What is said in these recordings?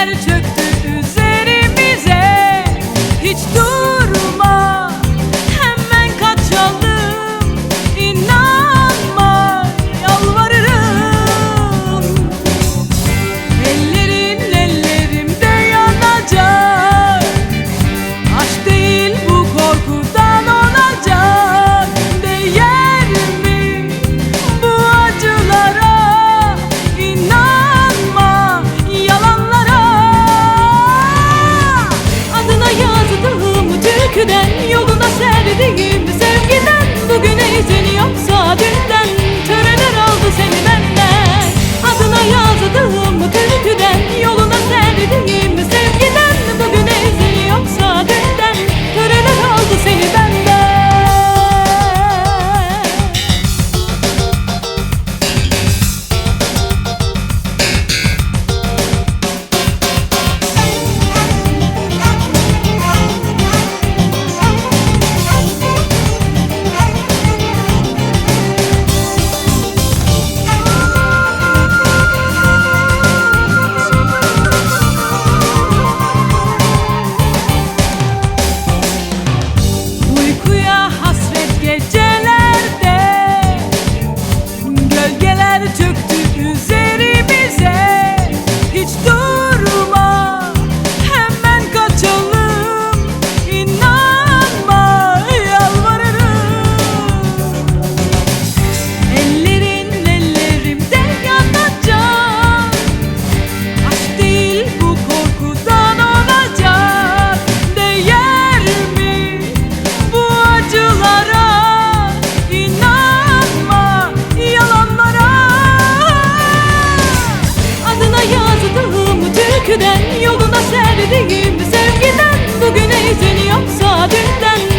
Her çöktü today. Türk öyküden Yoluna serdiğim sevgiden Bugün eğiteni yoksa dünden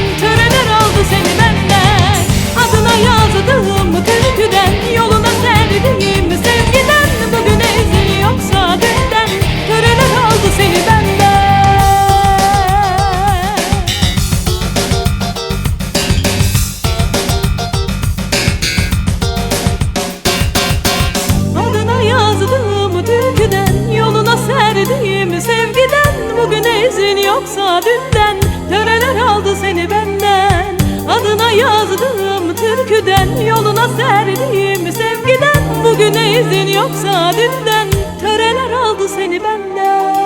izin yoksa dünden Töreler aldı seni benden. Adına yazdığım türküden Yoluna serdiğim sevgiden. Bugüne izin yoksa dünden Töreler aldı seni benden.